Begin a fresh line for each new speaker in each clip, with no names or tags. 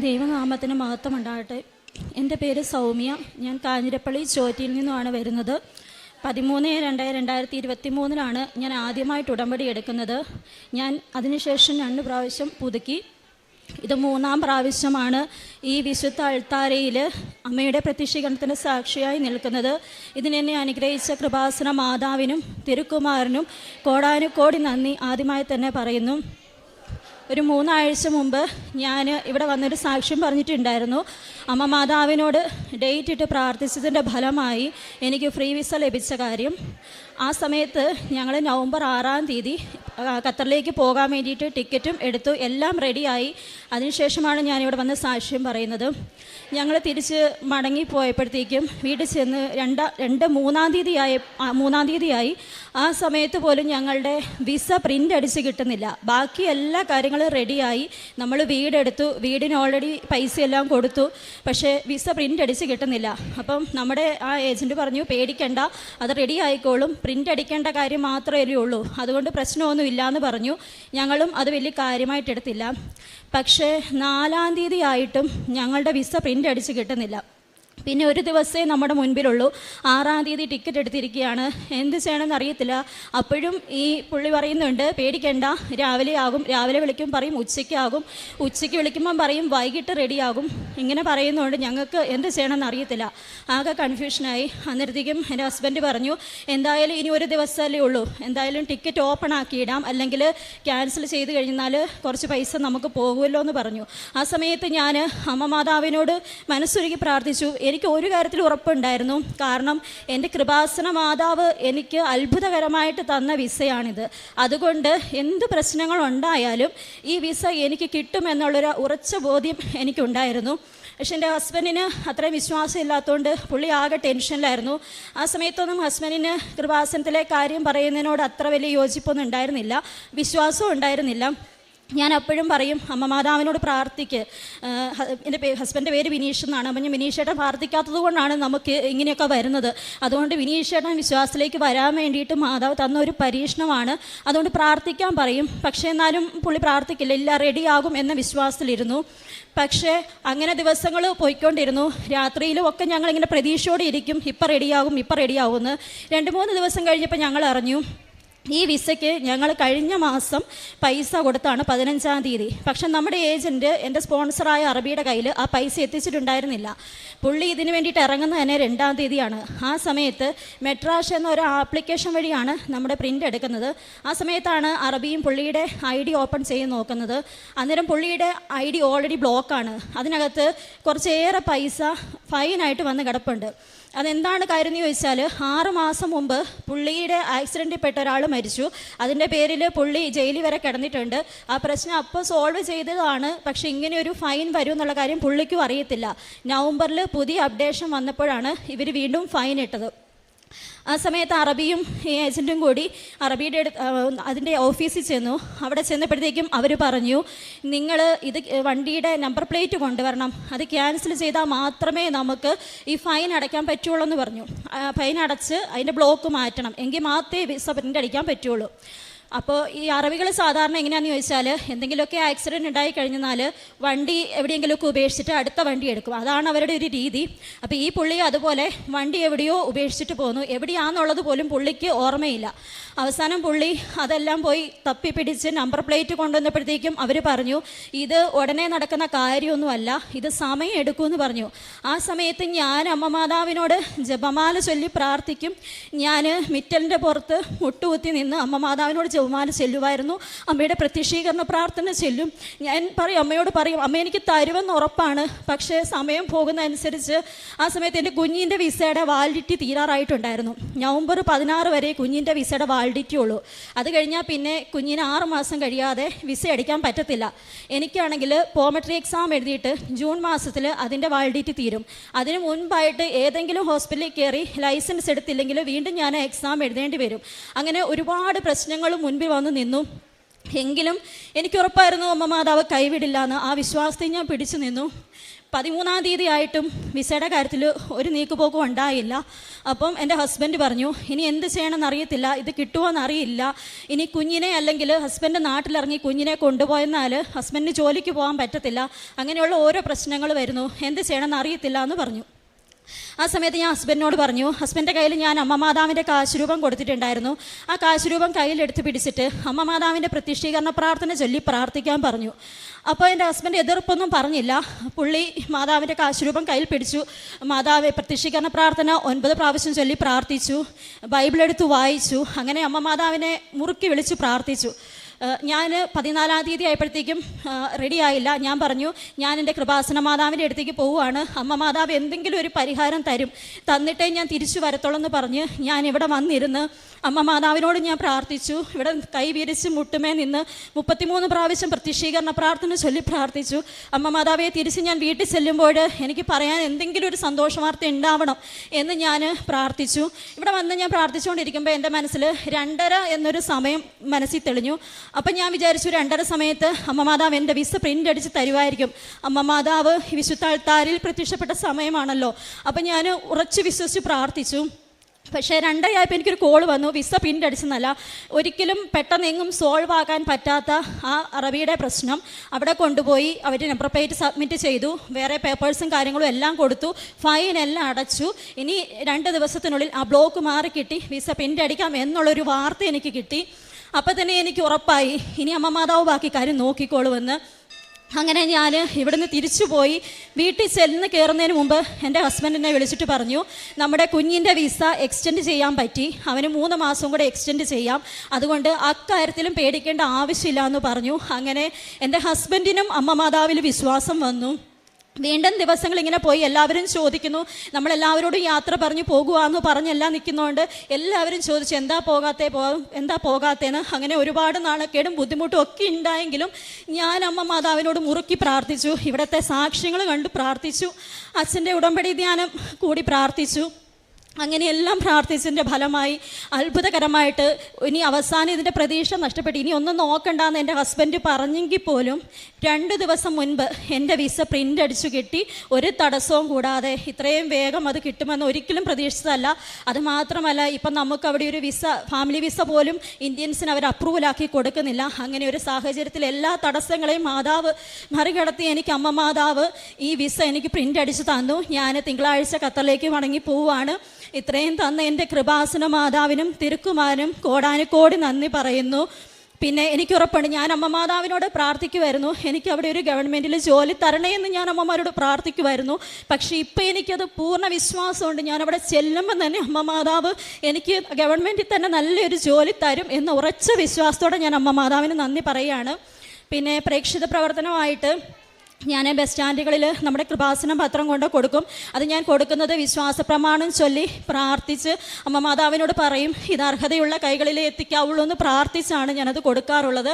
ദൈവനാമത്തിന് മഹത്വം ഉണ്ടാകട്ടെ എന്റെ പേര് സൗമ്യ. ഞാൻ കാഞ്ഞിരപ്പള്ളി ചോറ്റിയിൽ നിന്നുമാണ് വരുന്നത്. പതിമൂന്ന് രണ്ട് രണ്ടായിരത്തി ഇരുപത്തി മൂന്നിലാണ് ഞാൻ ആദ്യമായിട്ട് ഉടമ്പടി എടുക്കുന്നത്. ഞാൻ അതിനുശേഷം രണ്ട് പ്രാവശ്യം പുതുക്കി. ഇത് മൂന്നാം പ്രാവശ്യമാണ് ഈ വിശുദ്ധ അൾത്താരയിൽ അമ്മയുടെ പ്രത്യക്ഷീകരണത്തിന് സാക്ഷിയായി നിൽക്കുന്നത്. ഇതിനെന്നെ അനുഗ്രഹിച്ച കൃപാസന മാതാവിനും തിരുക്കുമാരനും കോടാനുകോടി നന്ദി ആദ്യമായി തന്നെ പറയുന്നു. ഒരു മൂന്നാഴ്ച മുമ്പ് ഞാൻ ഇവിടെ വന്നൊരു സാക്ഷ്യം പറഞ്ഞിട്ടുണ്ടായിരുന്നു. അമ്മ മാതാവിനോട് ഡേറ്റ് ഇട്ട് പ്രാർത്ഥിച്ചതിന്റെ ഫലമായി എനിക്ക് ഫ്രീ വിസ ലഭിച്ച കാര്യം. ആ സമയത്ത് ഞങ്ങൾ നവംബർ ആറാം തീയതി ഖത്തറിലേക്ക് പോകാൻ വേണ്ടിയിട്ട് ടിക്കറ്റും എടുത്തു. എല്ലാം റെഡിയായി. അതിനുശേഷമാണ് ഞാനിവിടെ വന്ന് സാക്ഷ്യം പറയുന്നത്. ഞങ്ങൾ തിരിച്ച് മടങ്ങിപ്പോയപ്പോഴത്തേക്കും വീട്ടിൽ ചെന്ന് രണ്ടാ രണ്ട് മൂന്നാം തീയതിയായി മൂന്നാം തീയതിയായി. ആ സമയത്ത് പോലും ഞങ്ങളുടെ വിസ പ്രിന്റ് അടിച്ച് കിട്ടുന്നില്ല. ബാക്കി എല്ലാ കാര്യങ്ങളും റെഡിയായി. നമ്മൾ വീടെടുത്തു. വീടിന് ഓൾറെഡി പൈസ എല്ലാം കൊടുത്തു. പക്ഷേ വിസ പ്രിന്റ് അടിച്ച് കിട്ടുന്നില്ല. അപ്പം നമ്മുടെ ആ ഏജന്റ് പറഞ്ഞു പേടിക്കണ്ട. അത് റെഡി ആയിക്കോളും പ്രിന്റ് അടിക്കേണ്ട കാര്യം മാത്രമേ ഉള്ളൂ. അതുകൊണ്ട് പ്രശ്നമൊന്നും ഇല്ലയെന്ന് പറഞ്ഞു. ഞങ്ങളും അത് വലിയ കാര്യമായിട്ട് എടുത്തില്ല പക്ഷേ നാലാം തീയതി ആയിട്ടും ഞങ്ങളുടെ വിസ പ്രിന്റ് അടിച്ച് കിട്ടുന്നില്ല. പിന്നെ ഒരു ദിവസമേ നമ്മുടെ മുൻപിലുള്ളൂ. ആറാം തീയതി ടിക്കറ്റ് എടുത്തിരിക്കുകയാണ്. എന്ത് ചെയ്യണമെന്ന് അറിയത്തില്ല. അപ്പോഴും ഈ പുള്ളി പറയുന്നുണ്ട് പേടിക്കണ്ട. രാവിലെ ആകും. രാവിലെ വിളിക്കും പറയും ഉച്ചയ്ക്കാകും. ഉച്ചയ്ക്ക് വിളിക്കുമ്പം പറയും വൈകിട്ട് റെഡിയാകും. ഇങ്ങനെ പറയുന്നതുകൊണ്ട് ഞങ്ങൾക്ക് എന്ത് ചെയ്യണമെന്ന് അറിയത്തില്ല. ആകെ കൺഫ്യൂഷനായി. അന്നേരത്തേക്കും എന്റെ ഹസ്ബൻഡ് പറഞ്ഞു എന്തായാലും ഇനി ഒരു ദിവസമല്ലേ ഉള്ളൂ. എന്തായാലും ടിക്കറ്റ് ഓപ്പൺ ആക്കിയിടാം അല്ലെങ്കിൽ ക്യാൻസൽ ചെയ്ത് കഴിഞ്ഞാൽ കുറച്ച് പൈസ നമുക്ക് പോകുമല്ലോ എന്ന് പറഞ്ഞു. ആ സമയത്ത് ഞാൻ അമ്മ മാതാവിനോട് മനസ്സൊരുക്കി പ്രാർത്ഥിച്ചു. എനിക്ക് ഒരു കാര്യത്തിൽ ഉറപ്പുണ്ടായിരുന്നു. കാരണം എന്റെ കൃപാസന മാതാവ് എനിക്ക് അത്ഭുതകരമായിട്ട് തന്ന വിസയാണിത്. അതുകൊണ്ട് എന്ത് പ്രശ്നങ്ങളുണ്ടായാലും ഈ വിസ എനിക്ക് കിട്ടുമെന്നുള്ളൊരു ഉറച്ച ബോധ്യം എനിക്കുണ്ടായിരുന്നു. പക്ഷെ എന്റെ ഹസ്ബൻഡിന് അത്രയും വിശ്വാസം ഇല്ലാത്തതുകൊണ്ട് പുള്ളി ആകെ ടെൻഷനിലായിരുന്നു. ആ സമയത്തൊന്നും ഹസ്ബൻഡിന് കൃപാസനത്തിലെ കാര്യം പറയുന്നതിനോട് അത്ര വലിയ യോജിപ്പൊന്നും ഉണ്ടായിരുന്നില്ല. വിശ്വാസവും ഉണ്ടായിരുന്നില്ല. ഞാൻ അപ്പോഴും പറയും അമ്മ മാതാവിനോട് പ്രാർത്ഥിക്ക്. എന്റെ ഹസ്ബന്റെ പേര് വിനീഷ് എന്നാണ്. അപ്പം ഞാൻ വിനീഷേട്ടൻ പ്രാർത്ഥിക്കാത്തത് കൊണ്ടാണ് നമുക്ക് ഇങ്ങനെയൊക്കെ വരുന്നത്. അതുകൊണ്ട് വിനീഷേട്ടൻ വിശ്വാസത്തിലേക്ക് വരാൻ വേണ്ടിയിട്ട് മാതാവ് തന്ന ഒരു പരീക്ഷണമാണ്. അതുകൊണ്ട് പ്രാർത്ഥിക്കാൻ പറയും. പക്ഷേ എന്നാലും പുള്ളി പ്രാർത്ഥിക്കില്ല. ഇല്ല റെഡിയാകും എന്ന വിശ്വാസത്തിലിരുന്നു. പക്ഷേ അങ്ങനെ ദിവസങ്ങൾ പോയിക്കൊണ്ടിരുന്നു. രാത്രിയിലും ഒക്കെ ഞങ്ങളിങ്ങനെ പ്രതീക്ഷയോടെ ഇരിക്കും. ഇപ്പം റെഡിയാകും ഇപ്പം റെഡിയാകുമെന്ന് രണ്ട് മൂന്ന് ദിവസം കഴിഞ്ഞപ്പോൾ ഞങ്ങൾ അറിഞ്ഞു. ഈ വിസയ്ക്ക് ഞങ്ങൾ കഴിഞ്ഞ മാസം പൈസ കൊടുത്താണ് പതിനഞ്ചാം തീയതി. പക്ഷെ നമ്മുടെ ഏജന്റ് എന്റെ സ്പോൺസറായ അറബിയുടെ കയ്യിൽ ആ പൈസ എത്തിച്ചിട്ടുണ്ടായിരുന്നില്ല. പുള്ളി ഇതിന് വേണ്ടിയിട്ട് ഇറങ്ങുന്നത് തന്നെ രണ്ടാം തീയതിയാണ്. ആ സമയത്ത് മെട്രാഷ് എന്ന ഒരു ആപ്ലിക്കേഷൻ വഴിയാണ് നമ്മുടെ പ്രിന്റ് എടുക്കുന്നത്. ആ സമയത്താണ് അറബിയും പുള്ളിയുടെ ഐ ഡി ഓപ്പൺ ചെയ്ത് നോക്കുന്നത്. അന്നേരം പുള്ളിയുടെ ഐ ഡി ഓൾറെഡി ബ്ലോക്കാണ്. അതിനകത്ത് കുറച്ചേറെ പൈസ ഫൈനായിട്ട് വന്ന് കിടപ്പുണ്ട്. അതെന്താണ് കാര്യം എന്ന് ചോദിച്ചാൽ ആറ് മാസം മുമ്പ് പുള്ളിയുടെ ആക്സിഡന്റിൽ പെട്ട ഒരാൾ മരിച്ചു. അതിന്റെ പേരിൽ പുള്ളി ജയിലിൽ വരെ കിടന്നിട്ടുണ്ട്. ആ പ്രശ്നം അപ്പോൾ സോൾവ് ചെയ്തതാണ്. പക്ഷേ ഇങ്ങനെ ഒരു ഫൈൻ വരും എന്നുള്ള കാര്യം പുള്ളിക്കും അറിയത്തില്ല. നവംബറിൽ പുതിയ അപ്ഡേഷൻ വന്നപ്പോഴാണ് ഇവർ വീണ്ടും ഫൈൻ ഇട്ടത്. ആ സമയത്ത് അറബിയും ഈ ഏജന്റും കൂടി അറബിയുടെ അടുത്ത് അതിന്റെ ഓഫീസിൽ ചെന്നു. അവിടെ ചെന്നപ്പോഴത്തേക്കും അവർ പറഞ്ഞു നിങ്ങൾ ഇത് വണ്ടിയുടെ നമ്പർ പ്ലേറ്റ് കൊണ്ടുവരണം. അത് ക്യാൻസൽ ചെയ്താൽ മാത്രമേ നമുക്ക് ഈ ഫൈൻ അടയ്ക്കാൻ പറ്റുള്ളൂ എന്ന് പറഞ്ഞു ഫൈൻ അടച്ച് അതിന്റെ ബ്ലോക്ക് മാറ്റണം. എങ്കിൽ മാത്രമേ വിസ പ്രിന്റ് അടിക്കാൻ പറ്റുള്ളൂ. അപ്പോൾ ഈ അറബികൾ സാധാരണ എങ്ങനെയാണെന്ന് ചോദിച്ചാൽ എന്തെങ്കിലുമൊക്കെ ആക്സിഡന്റ് ഉണ്ടായി കഴിഞ്ഞാൽ വണ്ടി എവിടെയെങ്കിലുമൊക്കെ ഉപേക്ഷിച്ചിട്ട് അടുത്ത വണ്ടി എടുക്കും. അതാണ് അവരുടെ ഒരു രീതി. അപ്പോൾ ഈ പുള്ളി അതുപോലെ വണ്ടി എവിടെയോ ഉപേക്ഷിച്ചിട്ട് പോന്നു. എവിടെയാണെന്നുള്ളത് പോലും പുള്ളിക്ക് ഓർമ്മയില്ല. അവസാനം പുള്ളി അതെല്ലാം പോയി തപ്പി പിടിച്ച് നമ്പർ പ്ലേറ്റ് കൊണ്ടുവന്നപ്പോഴത്തേക്കും അവർ പറഞ്ഞു ഇത് ഉടനെ നടക്കുന്ന കാര്യമൊന്നുമല്ല. ഇത് സമയം എടുക്കുമെന്ന് പറഞ്ഞു. ആ സമയത്ത് ഞാൻ അമ്മ മാതാവിനോട് ജപമാല ചൊല്ലി പ്രാർത്ഥിക്കും. ഞാൻ മിറ്റലിന്റെ പുറത്ത് മുട്ടുകുത്തി നിന്ന് അമ്മ മാതാവിനോട് ജപമാല ചെല്ലുമായിരുന്നു. അമ്മയുടെ പ്രത്യക്ഷീകരണ പ്രാർത്ഥന ചെല്ലും. ഞാൻ പറയും അമ്മയോട് പറയും അമ്മ എനിക്ക് തരുമെന്ന് ഉറപ്പാണ്. പക്ഷേ സമയം പോകുന്നതനുസരിച്ച് ആ സമയത്ത് എന്റെ കുഞ്ഞിന്റെ വിസയുടെ വാലിഡിറ്റി തീരാറായിട്ടുണ്ടായിരുന്നു. നവംബർ പതിനാറ് വരെ കുഞ്ഞിന്റെ വിസയുടെ വാലിഡിറ്റി ഉള്ളൂ. അത് കഴിഞ്ഞാൽ പിന്നെ കുഞ്ഞിന് ആറ് മാസം കഴിയാതെ വിസ അടിക്കാൻ പറ്റത്തില്ല. എനിക്കാണെങ്കിൽ പോമെട്രി എക്സാം എഴുതിയിട്ട് ജൂൺ മാസത്തിൽ അതിന്റെ വാലിഡിറ്റി തീരും. അതിന് മുൻപായിട്ട് ഏതെങ്കിലും ഹോസ്പിറ്റലിൽ കയറി ലൈസൻസ് എടുത്തില്ലെങ്കിൽ വീണ്ടും ഞാൻ എക്സാം എഴുതേണ്ടി വരും. അങ്ങനെ ഒരുപാട് പ്രശ്നങ്ങൾ മുൻപിൽ വന്ന് നിന്നു. എങ്കിലും എനിക്ക് ഉറപ്പായിരുന്നു അമ്മ മാതാവ് കൈവിടില്ല എന്ന് ആ വിശ്വാസത്തെ ഞാൻ പിടിച്ചു നിന്നു. പതിമൂന്നാം തീയതി ആയിട്ടും വിസയുടെ കാര്യത്തിൽ ഒരു നീക്കുപോക്കും ഉണ്ടായില്ല. അപ്പം എന്റെ ഹസ്ബൻഡ് പറഞ്ഞു ഇനി എന്ത് ചെയ്യണമെന്ന് അറിയത്തില്ല. ഇത് കിട്ടുമോയെന്ന് അറിയില്ല. ഇനി കുഞ്ഞിനെ അല്ലെങ്കിൽ ഹസ്ബൻഡ് നാട്ടിലിറങ്ങി കുഞ്ഞിനെ കൊണ്ടുപോയെന്നാൽ ഹസ്ബൻഡിന് ജോലിക്ക് പോകാൻ പറ്റത്തില്ല. അങ്ങനെയുള്ള ഓരോ പ്രശ്നങ്ങൾ വരുന്നു. എന്ത് ചെയ്യണമെന്ന് അറിയത്തില്ല എന്ന് പറഞ്ഞു. ആ സമയത്ത് ഞാൻ ഹസ്ബൻഡിനോട് പറഞ്ഞു ഹസ്ബൻഡിന്റെ കയ്യിൽ ഞാൻ അമ്മ മാതാവിന്റെ കാശുരൂപം കൊടുത്തിട്ടുണ്ടായിരുന്നു. ആ കാശുരൂപം കയ്യിലെടുത്ത് പിടിച്ചിട്ട് അമ്മ മാതാവിന്റെ പ്രത്യക്ഷീകരണ പ്രാർത്ഥന ചൊല്ലി പ്രാർത്ഥിക്കാൻ പറഞ്ഞു. അപ്പോൾ എന്റെ ഹസ്ബൻഡ് എതിർപ്പൊന്നും പറഞ്ഞില്ല. പുള്ളി മാതാവിന്റെ കാശുരൂപം കയ്യിൽ പിടിച്ചു. മാതാവ് പ്രത്യക്ഷീകരണ പ്രാർത്ഥന ഒൻപത് പ്രാവശ്യം ചൊല്ലി പ്രാർത്ഥിച്ചു. ബൈബിൾ എടുത്ത് വായിച്ചു. അങ്ങനെ അമ്മ മാതാവിനെ മുറുക്കി വിളിച്ച് പ്രാർത്ഥിച്ചു. ഞാൻ പതിനാലാം തീയതി ആയപ്പോഴത്തേക്കും റെഡി ആയില്ല. ഞാൻ പറഞ്ഞു ഞാൻ എന്റെ കൃപാസന മാതാവിന്റെ അടുത്തേക്ക് പോവുകയാണ്. അമ്മ മാതാവ് എന്തെങ്കിലും ഒരു പരിഹാരം തരും. തന്നിട്ടേ ഞാൻ തിരിച്ചു വരത്തുള്ളൂ എന്ന് പറഞ്ഞ് ഞാൻ ഇവിടെ വന്നിരുന്ന് അമ്മ മാതാവിനോട് ഞാൻ പ്രാർത്ഥിച്ചു. ഇവിടെ കൈ വിരിച്ച് മുട്ടുമേ നിന്ന് മുപ്പത്തിമൂന്ന് പ്രാവശ്യം പ്രത്യക്ഷീകരണ പ്രാർത്ഥന ചൊല്ലി പ്രാർത്ഥിച്ചു. അമ്മ മാതാവെ തിരിച്ച് ഞാൻ വീട്ടിൽ ചെല്ലുമ്പോൾ എനിക്ക് പറയാൻ എന്തെങ്കിലും ഒരു സന്തോഷ വാർത്ത ഉണ്ടാവണം എന്ന് ഞാൻ പ്രാർത്ഥിച്ചു. ഇവിടെ വന്ന് ഞാൻ പ്രാർത്ഥിച്ചുകൊണ്ടിരിക്കുമ്പോൾ എന്റെ മനസ്സിൽ രണ്ടര എന്നൊരു സമയം മനസ്സിൽ തെളിഞ്ഞു. അപ്പം ഞാൻ വിചാരിച്ചു രണ്ടര സമയത്ത് അമ്മ മാതാവ് എന്റെ വിസ പ്രിന്റ് അടിച്ച് തരുമായിരിക്കും അമ്മ മാതാവ് വിശുദ്ധാൽത്താരിൽ പ്രത്യക്ഷപ്പെട്ട സമയമാണല്ലോ. അപ്പം ഞാൻ ഉറച്ചു വിശ്വസിച്ച് പ്രാർത്ഥിച്ചു. പക്ഷേ രണ്ടരയായപ്പോൾ എനിക്കൊരു കോൾ വന്നു. വിസ പിന്റ് അടിച്ചെന്നല്ല. ഒരിക്കലും പെട്ടെന്ന് എങ്ങും സോൾവ് ആക്കാൻ പറ്റാത്ത ആ അറബിയുടെ പ്രശ്നം. അവിടെ കൊണ്ടുപോയി അവർ നമ്പർ പ്ലേറ്റ് സബ്മിറ്റ് ചെയ്തു. വേറെ പേപ്പേഴ്സും കാര്യങ്ങളും എല്ലാം കൊടുത്തു. ഫൈൻ എല്ലാം അടച്ചു. ഇനി രണ്ട് ദിവസത്തിനുള്ളിൽ ആ ബ്ലോക്ക് മാറി കിട്ടി വിസ പിന്റ് അടിക്കാം എന്നുള്ളൊരു വാർത്ത എനിക്ക് കിട്ടി. അപ്പം തന്നെ എനിക്ക് ഉറപ്പായി. ഇനി അമ്മ മാതാവ് ബാക്കി കാര്യം നോക്കിക്കോളുമെന്ന്. അങ്ങനെ ഞാൻ ഇവിടുന്ന് തിരിച്ചു പോയി വീട്ടിൽ ചെന്ന് കയറുന്നതിന് മുമ്പ് എന്റെ ഹസ്ബൻഡിനെ വിളിച്ചിട്ട് പറഞ്ഞു നമ്മുടെ കുഞ്ഞിന്റെ വിസ എക്സ്റ്റെൻഡ് ചെയ്യാൻ പറ്റി. അവന് മൂന്ന് മാസം കൂടെ എക്സ്റ്റെൻഡ് ചെയ്യാം. അതുകൊണ്ട് അക്കാര്യത്തിലും പേടിക്കേണ്ട ആവശ്യമില്ല എന്ന് പറഞ്ഞു. അങ്ങനെ എന്റെ ഹസ്ബൻഡിനും അമ്മ മാതാവിൽ വിശ്വാസം വന്നു. വീണ്ടും ദിവസങ്ങൾ ഇങ്ങനെ പോയി എല്ലാവരും ചോദിക്കുന്നു. നമ്മളെല്ലാവരോടും യാത്ര പറഞ്ഞു പോകുവാന്ന് പറഞ്ഞെല്ലാം നിൽക്കുന്നതുകൊണ്ട് എല്ലാവരും ചോദിച്ചു എന്താ പോകാത്തേ? പോ എന്താ പോകാത്തേന്ന്? അങ്ങനെ ഒരുപാട് നാണക്കേടും ബുദ്ധിമുട്ടും ഒക്കെ ഉണ്ടായെങ്കിലും ഞാൻ അമ്മ മാതാവിനോട് മുറുക്കി പ്രാർത്ഥിച്ചു. ഇവിടുത്തെ സാക്ഷ്യങ്ങൾ കണ്ട് പ്രാർത്ഥിച്ചു. അച്ഛന്റെ ഉടമ്പടി ധ്യാനം കൂടി പ്രാർത്ഥിച്ചു. അങ്ങനെയെല്ലാം പ്രാർത്ഥിച്ചതിന്റെ ഫലമായി അത്ഭുതകരമായിട്ട് ഇനി അവസാനം ഇതിന്റെ പ്രതീക്ഷ നഷ്ടപ്പെട്ടു. ഇനി ഒന്നും നോക്കണ്ടെന്ന് എന്റെ ഹസ്ബൻഡ് പറഞ്ഞെങ്കിൽ പോലും രണ്ട് ദിവസം മുൻപ് എന്റെ വിസ പ്രിന്റ് അടിച്ചു കിട്ടി. ഒരു തടസ്സവും കൂടാതെ ഇത്രയും വേഗം അത് കിട്ടുമെന്ന് ഒരിക്കലും പ്രതീക്ഷിച്ചതല്ല. അതുമാത്രമല്ല ഇപ്പം നമുക്ക് അവിടെ ഒരു വിസ ഫാമിലി വിസ പോലും ഇന്ത്യൻസിന് അവർ അപ്രൂവലാക്കി കൊടുക്കുന്നില്ല. അങ്ങനെ ഒരു സാഹചര്യത്തിൽ എല്ലാ തടസ്സങ്ങളെയും മാതാവ് മറികടത്തി എനിക്ക് അമ്മ മാതാവ് ഈ വിസ എനിക്ക് പ്രിന്റ് അടിച്ചു തന്നു. ഞാൻ തിങ്കളാഴ്ച ഖത്തറിലേക്ക് മടങ്ങി പോവുകയാണ് ഇത്രയും തന്ന എന്റെ കൃപാസന മാതാവിനും തിരുക്കുമാരനും കോടാനുകോടി നന്ദി പറയുന്നു. പിന്നെ എനിക്ക് ഉറപ്പാണ് ഞാൻ അമ്മ മാതാവിനോട് പ്രാർത്ഥിക്കുമായിരുന്നു എനിക്ക് അവിടെ ഒരു ഗവൺമെന്റിൽ ജോലി തരണേ എന്ന് ഞാൻ അമ്മമാരോട് പ്രാർത്ഥിക്കുമായിരുന്നു പക്ഷേ ഇപ്പം എനിക്കത് പൂർണ വിശ്വാസമുണ്ട്. ഞാൻ അവിടെ ചെല്ലുമ്പോൾ തന്നെ അമ്മ മാതാവ് എനിക്ക് ഗവൺമെന്റിൽ തന്നെ നല്ലൊരു ജോലി തരും എന്ന് ഉറച്ച വിശ്വാസത്തോടെ ഞാൻ അമ്മ മാതാവിന് നന്ദി പറയുകയാണ് പിന്നെ പ്രേക്ഷിത പ്രവർത്തനമായിട്ട് ഞാൻ ബസ് സ്റ്റാൻഡുകളിൽ നമ്മുടെ കൃപാസന പത്രം കൊണ്ട് കൊടുക്കും. അത് ഞാൻ കൊടുക്കുന്നത് വിശ്വാസ പ്രമാണം ചൊല്ലി പ്രാർത്ഥിച്ച് അമ്മ മാതാവിനോട് പറയും ഇത് അർഹതയുള്ള കൈകളിൽ എത്തിക്കാവുള്ളൂ എന്ന് പ്രാർത്ഥിച്ചാണ് ഞാനത് കൊടുക്കാറുള്ളത്.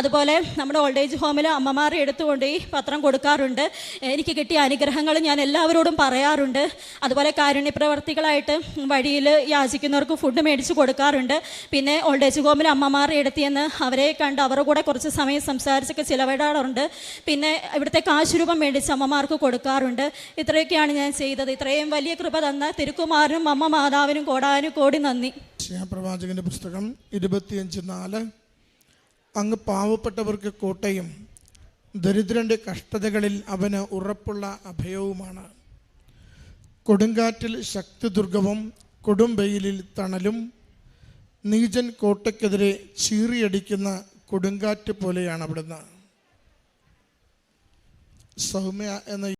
അതുപോലെ നമ്മുടെ ഓൾഡ് ഏജ് ഹോമിൽ അമ്മമാരെ എടുത്തുകൊണ്ട് ഈ പത്രം കൊടുക്കാറുണ്ട്. എനിക്ക് കിട്ടിയ അനുഗ്രഹങ്ങൾ ഞാൻ എല്ലാവരോടും പറയാറുണ്ട്. അതുപോലെ കാരുണ്യപ്രവർത്തികളായിട്ട് വഴിയിൽ യാചിക്കുന്നവർക്ക് ഫുഡ് മേടിച്ച് കൊടുക്കാറുണ്ട്. പിന്നെ ഓൾഡ് ഏജ് ഹോമിൽ അമ്മമാരെ എടുത്തിയെന്ന് അവരെ കണ്ട് അവരുടെ കൂടെ കുറച്ച് സമയം സംസാരിച്ചൊക്കെ ചിലവിടാറുണ്ട്. പിന്നെ ഇവിടുത്തെ കാശുരൂപം മേടിച്ച് അമ്മമാർക്ക് കൊടുക്കാറുണ്ട്. ഇത്രയൊക്കെയാണ് ഞാൻ ചെയ്തത്. ഇത്രയും വലിയ കൃപ തന്ന തിരുക്കുമാരനും അമ്മ മാതാവിനും കോടാനും കോടി നന്ദി.
പ്രവാചകന്റെ പുസ്തകം ഇരുപത്തിയഞ്ച് നാല്. അങ്ങ് പാവപ്പെട്ടവർക്ക് കോട്ടയും ദരിദ്രന്റെ കഷ്ടതകളിൽ അവന് ഉറപ്പുള്ള അഭയവുമാണ്. കൊടുങ്കാറ്റിൽ ശക്തിദുർഗവും കൊടുംവെയിലിൽ തണലും. നീജൻ കോട്ടയ്ക്കെതിരെ ചീറിയടിക്കുന്ന കൊടുങ്കാറ്റ് പോലെയാണ് അവിടുന്ന്. സൗമ്യ എന്ന